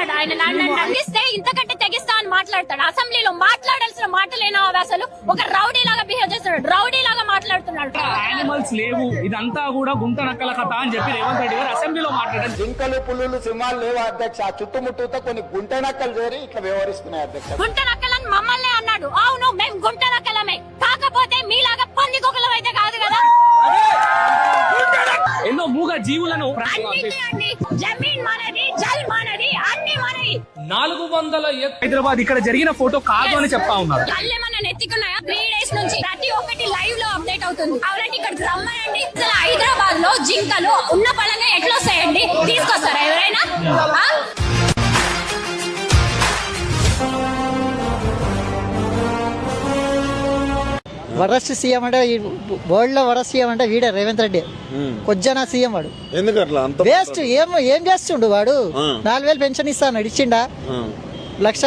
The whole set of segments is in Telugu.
మాట్లాడు ఆయన నన్ను ఇంతకంటే తెగిస్తా అని మాట్లాడతాడు. అసెంబ్లీలో మాట్లాడాల్సిన మాటలేనా అవి అసలు? ఒక రౌడీ లాగా బిహేవ్ చేస్తున్నాడు. రౌడీ లాగా మాట్లాడుతున్నాడు యానిమల్స్ లేవు. ఇదంతా కూడా గుంట నక్కల కథ అని చెప్పి రేవంత్ రెడ్డి గారు అసెంబ్లీలో మాట్లాడారు జింకలు పులులు సింహాలు లేవు అధ్యక్ష? ఆ చుట్టుముట్టుతో కొన్ని గుంట నక్కలు చేరి ఇట్లా వ్యవహరిస్తున్నాయి అధ్యక్ష. గుంట నక్కలని మమ్మల్ని అన్నాడు. అవును మేము గుంట నక్కలమే. కాకపోతే మీలాగా పందికొకలం అయితే కాదు కదా? ఎన్నో మూగ జీవులను జమీన్ మనది నాలుగు వందల హైదరాబాద్ ఇక్కడ జరిగిన ఫోటో కాదు అని చెప్తా ఉన్నారు. త్రీ డేస్ నుంచి ప్రతి ఒక్కటి లైవ్లో అప్డేట్ అవుతుంది. అవునండి ఇక్కడికి రమ్మనండి. అసలు హైదరాబాద్లో జింకలు ఉన్న పలంగా ఎట్లా వస్తాయండి? తీసుకొస్తారా ఎవరైనా? వరస్ట్ సీఎం అంటే వరల్డ్లో వరస్ట్ సీఎం అంటే వీడే రేవంత్ రెడ్డి. కొజ్జనా సీఎం వాడు. ఎందుకు అట్లా? అంత వేస్ట్. ఏం ఏం చేస్తుండు వాడు. నాలుగు వేలు పెన్షన్ ఇస్తాను ఇచ్చిండా లక్ష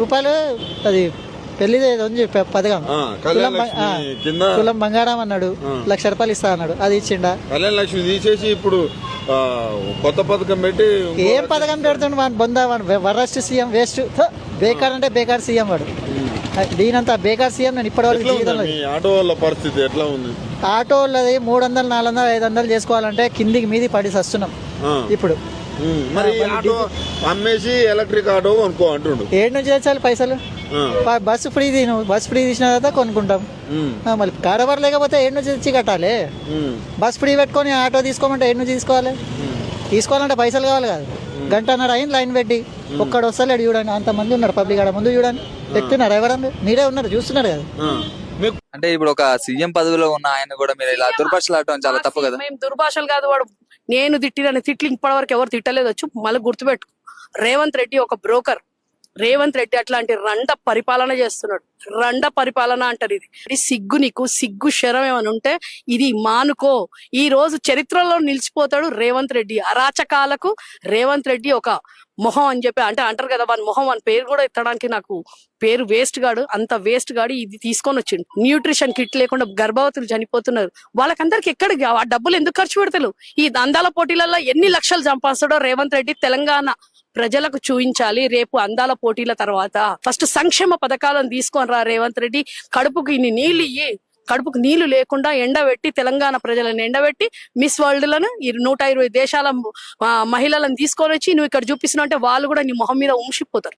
రూపాయలు అది పెళ్ళి పథకం. తులం బంగారం అన్నాడు. లక్ష రూపాయలు ఇస్తా అన్నాడు అది ఇచ్చిండా? కళ్యాణ లక్ష్మి తీసేసి ఇప్పుడు కొత్త పథకం పెట్టి ఏం పథకం పెడుతుండు వాడు? బొందా వాడు. Worst CM waste. బేకార్ అంటే బేకార్ సీఎం వాడు. దీనంతా బేకార్ సీఎం నేను ఇప్పటివరకు జీవితంలో ఆటో వాళ్ళ పరిస్థితి ఎట్లా ఉంది? ఆటో వాళ్ళది మూడు వందలు నాలుగు వందలు ఐదు వందలు చేసుకోవాలంటే కిందికి మీది పడి వస్తున్నాం ఇప్పుడు. మరి ఆటో అమ్మేసి ఎలక్ట్రిక్ ఆటో అంటుండు. ఏడు నుంచి తెచ్చాలి పైసలు? బస్సు ఫ్రీ తిను బస్సు ఫ్రీ తీసిన తర్వాత కొనుక్కుంటాం. మళ్ళీ కారబార్ లేకపోతే ఏడు నుంచి తెచ్చి కట్టాలి? బస్ ఫ్రీ పెట్టుకొని ఆటో తీసుకోమంటే ఏడు నుంచి తీసుకోవాలి? తీసుకోవాలంటే పైసలు కావాలి కాదు. గంటన్నర అయింది లైన్ పెట్టి. ఒక్కడు వస్తలేడు చూడండి అంతమంది ఉన్నారు పబ్లిక్ ఆడ. ముందు చూడండి ఎక్కుతున్నారు ఎవరన్నా మీరే ఉన్నారు చూస్తున్నారు కదా. అంటే ఇప్పుడు ఒక సీఎం పదవిలో ఉన్న ఆయన కూడా మీరు ఇలా దుర్భాషలాడటం చాలా తప్పు కదా? మేము దుర్భాషలు కాదు వాడు. నేను తిట్టిన తిట్లు ఇప్పటివరకు ఎవరు తిట్టలేదు. వచ్చు మళ్ళీ గుర్తుపెట్టు రేవంత్ రెడ్డి ఒక బ్రోకర్. రేవంత్ రెడ్డి అట్లాంటి రండ పరిపాలన చేస్తున్నాడు. రండ పరిపాలన అంటారు ఇది. ఇది సిగ్గు నీకు సిగ్గు శరం ఏమని ఉంటే ఇది మానుకో. ఈ రోజు చరిత్రలో నిలిచిపోతాడు రేవంత్ రెడ్డి. అరాచకాలకు రేవంత్ రెడ్డి ఒక మొహం అని చెప్పి అంటే అంటారు కదా వాని మొహం అని పేరు కూడా ఎత్తడానికి నాకు పేరు వేస్ట్ గాడు అంత వేస్ట్ గాడు ఇది తీసుకొని వచ్చిండు. న్యూట్రిషన్ కిట్ లేకుండా గర్భవతులు చనిపోతున్నారు. వాళ్ళకందరికి ఎక్కడికి ఆ డబ్బులు ఎందుకు ఖర్చు పెడతారు ఈ దందాల పోటీలలో ఎన్ని లక్షలు చంపాస్తాడో రేవంత్ రెడ్డి తెలంగాణ ప్రజలకు చూపించాలి. రేపు అందాల పోటీల తర్వాత ఫస్ట్ సంక్షేమ పథకాలను తీసుకొని రా రేవంత్ రెడ్డి. కడుపుకి ఇన్ని నీళ్ళు ఇయ్యి. కడుపుకు నీళ్ళు లేకుండా ఎండబెట్టి తెలంగాణ ప్రజలను ఎండబెట్టి మిస్ వరల్డ్లను ఈ నూట ఇరవై దేశాల మహిళలను తీసుకొని వచ్చి నువ్వు ఇక్కడ చూపిస్తున్నావు అంటే వాళ్ళు కూడా నీ మొహం మీద ఉంసిపోతారు